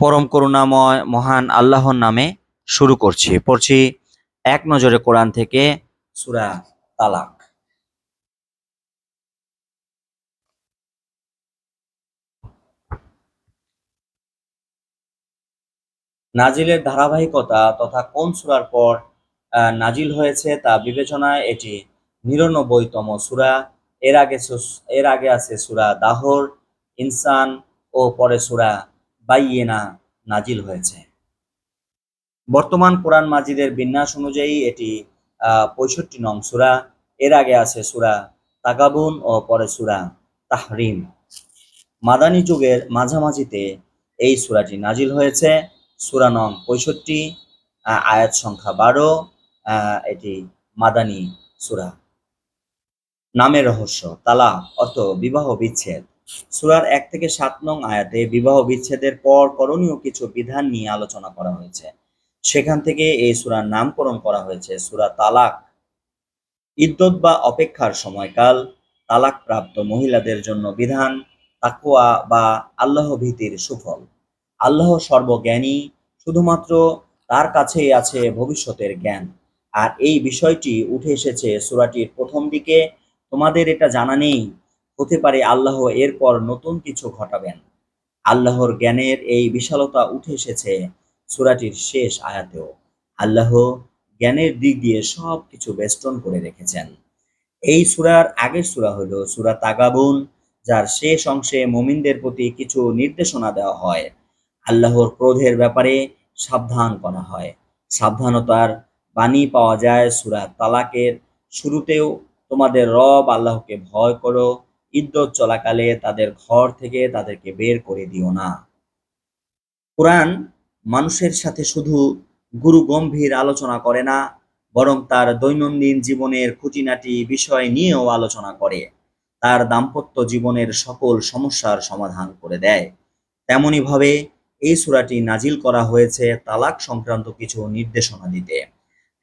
পরম করুণাময় মহান আল্লাহর নামে শুরু করছি। পড়ছি এক নজরে কোরআন থেকে সুরা তালাক। নাজিলের ধারাবাহিকতা তথা কোন সুরার পর নাজিল হয়েছে তা বিবেচনায় এটি নিরানব্বইতম সূরা। এর আগে এর আগে আছে সূরা দাহর, ইনসান ও পরে সূরা বাইয়েনা নাজিল হয়েছে। বর্তমান কোরআন মাজিদের বিন্যাস অনুযায়ী এটি পঁয়ষট্টি নং সূরা, এর আগে আছে সুরা তাগাবুন ও পরে সূরা তাহরিম। মাদানী যুগের মাঝামাঝিতে এই সূরাটি নাজিল হয়েছে। সূরা নং পঁয়ষট্টি আয়াত সংখ্যা বারো এটি মাদানী সূরা। নামের রহস্য তালা অর্থ, বিবাহ, বিচ্ছেদ। সূরার এক থেকে সাত নং আয়াতে বিবাহ বিচ্ছেদের পর করণীয় কিছু বিধান নিয়ে আলোচনা করা হয়েছে। সেখান থেকে এই সূরার নামকরণ করা হয়েছে, সূরা তালাক। ইদ্যত বা অপেক্ষার সময়কাল তালাক প্রাপ্ত মহিলাদের জন্য বিধান তাকুয়া বা আল্লাহ ভীতির সুফল। আল্লাহ সর্বজ্ঞানী, শুধুমাত্র তার কাছেই আছে ভবিষ্যতের জ্ঞান। আর এই বিষয়টি উঠে এসেছে সূরাটির প্রথম দিকে। তোমাদের এটা জানা নেই। হতে পারে আল্লাহ এরপর নতুন কিছু ঘটাবেন। আল্লাহর জ্ঞানের এই বিশালতা উঠে এসেছে সূরাটির শেষ আয়াতেও। আল্লাহ জ্ঞানের দিক দিয়ে সব কিছু বেষ্টন করে রেখেছেন। এই সূরার আগের সূরা হল সুরা তাগাবুন, যার শেষ অংশে মুমিনদের প্রতি কিছু নির্দেশনা দেওয়া হয়। আল্লাহর ক্রোধের ব্যাপারে সাবধান করা হয়। সাবধানতার বাণী পাওয়া যায় সূরা তালাকের শুরুতেও। তোমাদের রব আল্লাহকে ভয় করো ইদ্যত চলাকালে তাদের ঘর থেকে তাদেরকে বের করে দিও না। কোরআন মানুষের সাথে শুধু গুরু গম্ভীর আলোচনা করে না, বরং তার দৈনন্দিন জীবনের খুঁটিনাটি বিষয় নিয়েও আলোচনা করে। তার দাম্পত্য জীবনের সকল সমস্যার সমাধান করে দেয়। তেমনিভাবে এই সূরাটি নাজিল করা হয়েছে তালাক সংক্রান্ত কিছু নির্দেশনা দিতে।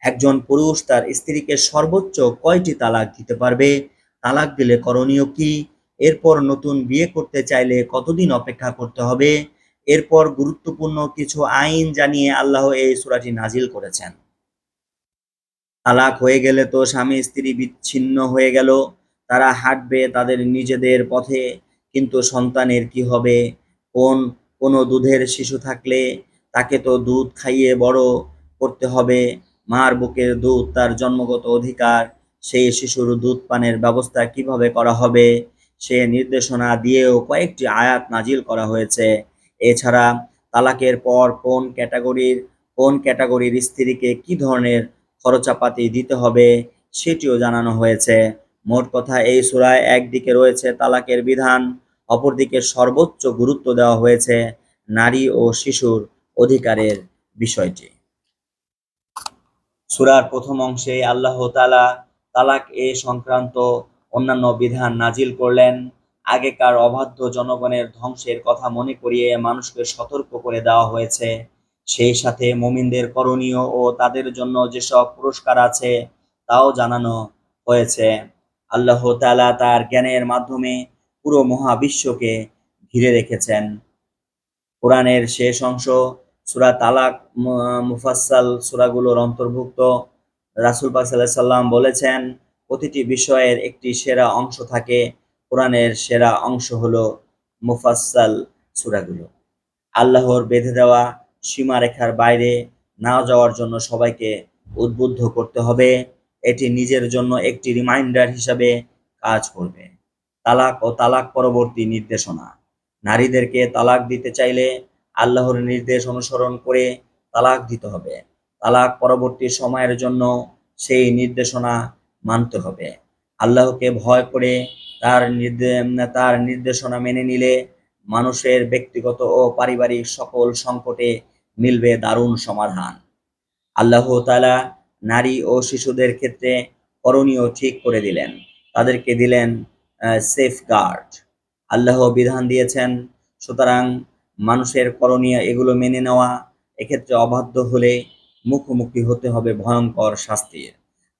একজন পুরুষ তার স্ত্রীকে সর্বোচ্চ কয়টি তালাক দিতে পারবে তালাক দিলে করণীয় কি? এরপর নতুন বিয়ে করতে চাইলে কতদিন অপেক্ষা করতে হবে? এরপর গুরুত্বপূর্ণ কিছু আইন জানিয়ে আল্লাহ এই সূরাটি নাজিল করেছেন। তালাক হয়ে গেলে তো স্বামী স্ত্রী বিচ্ছিন্ন হয়ে গেল, তারা হাঁটবে তাদের নিজেদের পথে, কিন্তু সন্তানের কি হবে? কোন, কোনো দুধের শিশু থাকলে তাকে তো দুধ খাইয়ে বড় করতে হবে। মার বুকের দুধ তার জন্মগত অধিকার সেই শিশুর দুধ পানের ব্যবস্থা কীভাবে করা হবে, সে নির্দেশনা দিয়েও কয়েকটি আয়াত নাজিল করা হয়েছে। এছাড়া তালাকের পর কোন ক্যাটাগরির কোন ক্যাটাগরির স্ত্রীকে কি ধরনের খরচাপাতি দিতে হবে সেটিও জানানো হয়েছে। মোট কথা, এই সূরায় একদিকে রয়েছে তালাকের বিধান, অপরদিকে সর্বোচ্চ গুরুত্ব দেওয়া হয়েছে নারী ও শিশুর অধিকারের বিষয়টি। সূরার প্রথম অংশে আল্লাহ তাআলা তালাক এ সংক্রান্ত অন্যান্য বিধান নাজিল করলেন। আগেকার অবাধ্য জনগণের ধ্বংসের কথা মনে করিয়ে মানুষকে সতর্ক করে দেওয়া হয়েছে। সেই সাথে মুমিনদের করণীয় ও তাদের জন্য যেসব পুরস্কার আছে, তাও জানানো হয়েছে। আল্লাহ তাআলা তার জ্ঞানের মাধ্যমে পুরো মহাবিশ্বকে ঘিরে রেখেছেন। কোরআনের শেষ অংশ সুরা তালাক, মু- মুফাসসাল সূরাগুলোর অন্তর্ভুক্ত রাসূল পাক সাল্লাম বলেছেন, প্রতিটি বিষয়ের একটি সেরা অংশ থাকে। কোরআনের সেরা অংশ হলো মুফাসসাল সূরাগুলো। আল্লাহর বেঁধে দেওয়া সীমারেখার বাইরে না যাওয়ার জন্য সবাইকে উদ্বুদ্ধ করতে হবে। এটি নিজের জন্য একটি রিমাইন্ডার হিসাবে কাজ করবে। তালাক ও তালাক পরবর্তী নির্দেশনা। নারীদেরকে তালাক দিতে চাইলে আল্লাহর নির্দেশ অনুসরণ করে তালাক দিতে হবে। তালাক পরবর্তী সময়ের জন্য সেই নির্দেশনা মানতে হবে। আল্লাহকে ভয় করে তার তার নির্দেশনা মেনে নিলে মানুষের ব্যক্তিগত ও পারিবারিক সকল সংকটে মিলবে দারুণ সমাধান। আল্লাহ তালা নারী ও শিশুদের ক্ষেত্রে করণীয় ঠিক করে দিলেন। তাদেরকে দিলেন সেফ গার্ড আল্লাহ বিধান দিয়েছেন, সুতরাং মানুষের করণীয় এগুলো মেনে নেওয়া এক্ষেত্রে অবাধ্য হলে মুখোমুখি হতে হবে ভয়ঙ্কর শাস্তির।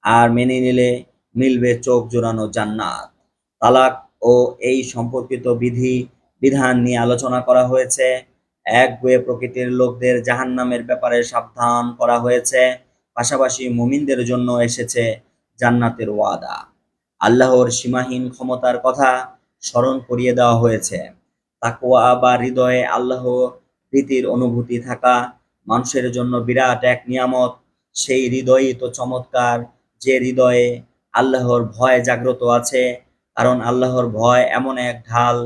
আর মেনে নিলে মিলবে চোখ জোড়ানো জান্নাত। তালাক ও এই সম্পর্কিত বিধি, বিধান নিয়ে আলোচনা করা হয়েছে। এক গুয়ে প্রকৃতির লোকদের জাহান্নামের ব্যাপারে সাবধান করা হয়েছে। পাশাপাশি মুমিনদের জন্য এসেছে জান্নাতের ওয়াদা। আল্লাহর সীমাহীন ক্ষমতার কথা স্মরণ করিয়ে দেওয়া হয়েছে। তাকওয়া বা হৃদয়ে আল্লাহ প্রীতির অনুভূতি থাকা মানুষের জন্য বিরাট এক নিয়ামত। সেই হৃদয়ই তো চমৎকার, যে হৃদয়ে আল্লাহর ভয় জাগ্রত আছে। কারণ আল্লাহর ভয় এমন এক ঢাল,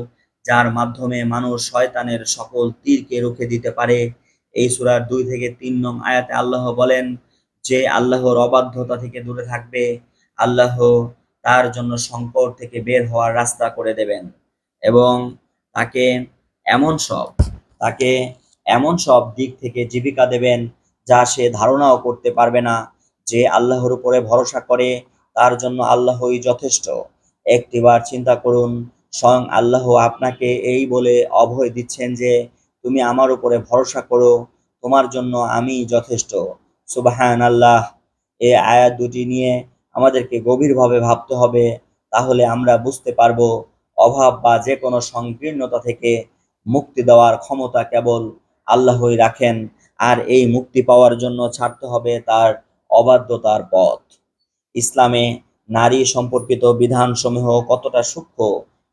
যার মাধ্যমে মানুষ শয়তানের সকল তীরকে রুখে দিতে পারে। এই সুরার দুই থেকে তিন নং আয়াতে আল্লাহ বলেন, যে আল্লাহর অবাধ্যতা থেকে দূরে থাকবে, আল্লাহ তার জন্য সংকট থেকে বের হওয়ার রাস্তা করে দেবেন এবং তাকে এমন সব, তাকে এমন সব দিক থেকে জীবিকা দেবেন যা সে ধারণাও করতে পারবে না যে আল্লাহর উপরে ভরসা করে তার জন্য আল্লাহই যথেষ্ট। একটিবার চিন্তা করুন, স্বয়ং আল্লাহ আপনাকে এই বলে অভয় দিচ্ছেন যে তুমি আমার উপরে ভরসা করো, তোমার জন্য আমি যথেষ্ট। সুবাহান আল্লাহ এ আয়াত দুটি নিয়ে আমাদেরকে গভীরভাবে ভাবতে হবে, তাহলে আমরা বুঝতে পারব অভাব বা যে কোনো সংকীর্ণতা থেকে মুক্তি দেওয়ার ক্ষমতা কেবল আল্লাহই রাখেন, আর এই মুক্তি পাওয়ার জন্য ছাড়তে হবে তার অবাধ্যতার পথ। ইসলামে নারী সম্পর্কিত বিধানসমূহ কতটা সূক্ষ্ম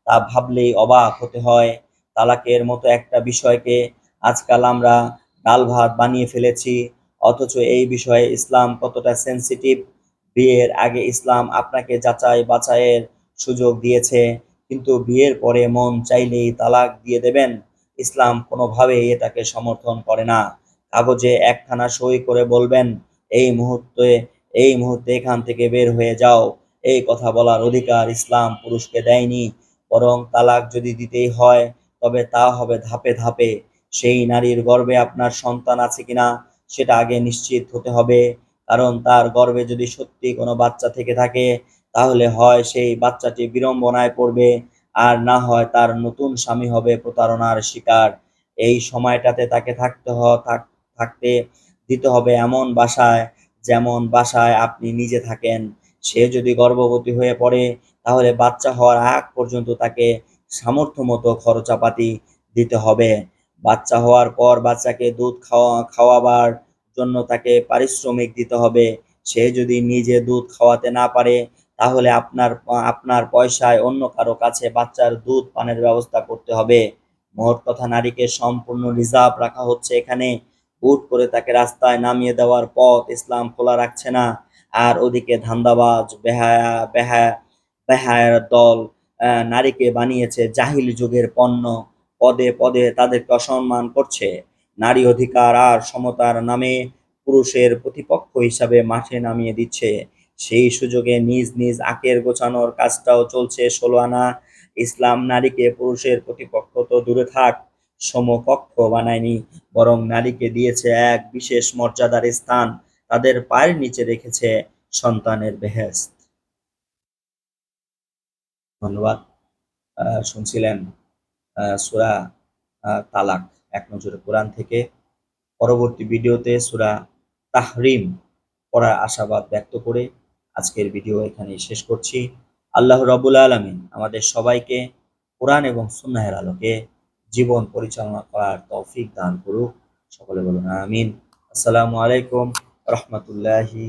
তা ভাবলেই অবাক হতে হয়। তালাকের মতো একটা বিষয়কে আজকাল আমরা ডাল ভাত বানিয়ে ফেলেছি, অথচ এই বিষয়ে ইসলাম কতটা সেনসিটিভ বিয়ের আগে ইসলাম আপনাকে যাচাই বাছাইয়ের সুযোগ দিয়েছে, কিন্তু বিয়ের পরে মন চাইলেই তালাক দিয়ে দেবেন। ইসলাম কোনোভাবেই এটাকে সমর্থন করে না। কাগজে একখানা সই করে বলবেন, এই মুহূর্তে এই মুহূর্তে এখান থেকে বের হয়ে যাও। এই কথা বলার অধিকার ইসলাম পুরুষকে দেয়নি। বরং তালাক যদি দিতেই হয়, তবে তা হবে ধাপে ধাপে। সেই নারীর গর্ভে আপনার সন্তান আছে কিনা, সেটা আগে নিশ্চিত হতে হবে। কারণ তার গর্ভে যদি সত্যি কোনো বাচ্চা থেকে থাকে, তাহলে হয় সেই বাচ্চাটি বিড়ম্বনায় পড়বে। আর না হয় তার নতুন স্বামী হবে প্রতারণার শিকার। এই সময়টাতে তাকে থাকতে থাকতে দিতে হবে এমন বাসায়, যেমন বাসায় আপনি নিজে থাকেন। সে যদি গর্ভবতী হয়ে পড়ে, তাহলে বাচ্চা হওয়ার আগ পর্যন্ত তাকে সামর্থ্য মতো খরচাপাতি দিতে হবে। বাচ্চা হওয়ার পর বাচ্চাকে দুধ খাওয়া, খাওয়াবার জন্য তাকে পারিশ্রমিক দিতে হবে। সে যদি নিজে দুধ খাওয়াতে না পারে তাহলে আপনার আপনার পয়সায় অন্য কারও কাছে বাচ্চার দুধ, পানের ব্যবস্থা করতে হবে। মোট কথা নারীকে সম্পূর্ণ রিজার্ভ রাখা হচ্ছে এখানে। হুট করে তাকে রাস্তায় নামিয়ে দেওয়ার পথ ইসলাম খোলা রাখছে না। আর ওদিকে ধান্দাবাজ বেহায়া বেহায়া বেহায়ার দল নারীকে বানিয়েছে জাহিল যুগের পণ্য। পদে পদে তাদেরকে অসম্মান করছে। নারী অধিকার আর সমতার নামে পুরুষের প্রতিপক্ষ হিসাবে মাঠে নামিয়ে দিচ্ছে। সেই সুযোগে নিজ নিজ আকের গোছানোর কাজটাও চলছে ষোলো আনা ইসলাম নারীকে পুরুষের প্রতিপক্ষ তো দূরে থাক, সমকক্ষ বানায়নি, বরং নারীকে দিয়েছে এক বিশেষ মর্যাদার স্থান, তাদের পায়ের নিচে রেখেছে সন্তানের বেহেস্ত ধন্যবাদ। শুনছিলেন সূরা তালাক এক নজরে কোরআন থেকে। পরবর্তী ভিডিওতে সুরা তাহরিম পড়ার আশাবাদ ব্যক্ত করে আজকের ভিডিও এখানেই শেষ করছি। আল্লাহ রবুল আলমিন আমাদের সবাইকে কোরআন এবং সুন্নাহের আলোকে জীবন পরিচালনা করার তৌফিক দান করুক। সকলে বলুন আমিন। আসসালামু আলাইকুম রহমতুল্লাহি